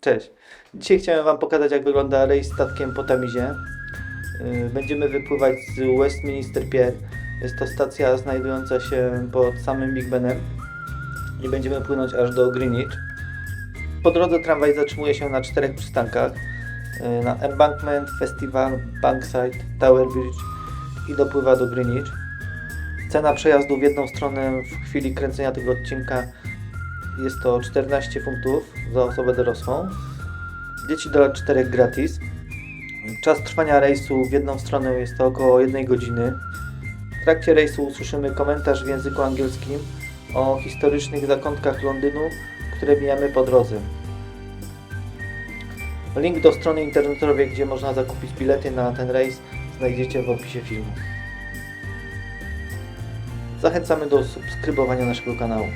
Cześć. Dzisiaj chciałem Wam pokazać, jak wygląda rejs statkiem po Tamizie. Yy, Będziemy wypływać z Westminster Pier. Jest to stacja znajdująca się pod samym Big Benem. I będziemy płynąć aż do Greenwich. Po drodze tramwaj zatrzymuje się na czterech przystankach. Yy, Na Embankment, Festival, Bankside, Tower Bridge i dopływa do Greenwich. Cena przejazdu w jedną stronę w chwili kręcenia tego odcinka jest to 14 funtów za osobę dorosłą. Dzieci do lat 4 gratis. Czas trwania rejsu w jedną stronę jest to około 1 godziny. W trakcie rejsu usłyszymy komentarz w języku angielskim o historycznych zakątkach Londynu, które mijamy po drodze. Link do strony internetowej, gdzie można zakupić bilety na ten rejs, znajdziecie w opisie filmu. Zachęcamy do subskrybowania naszego kanału.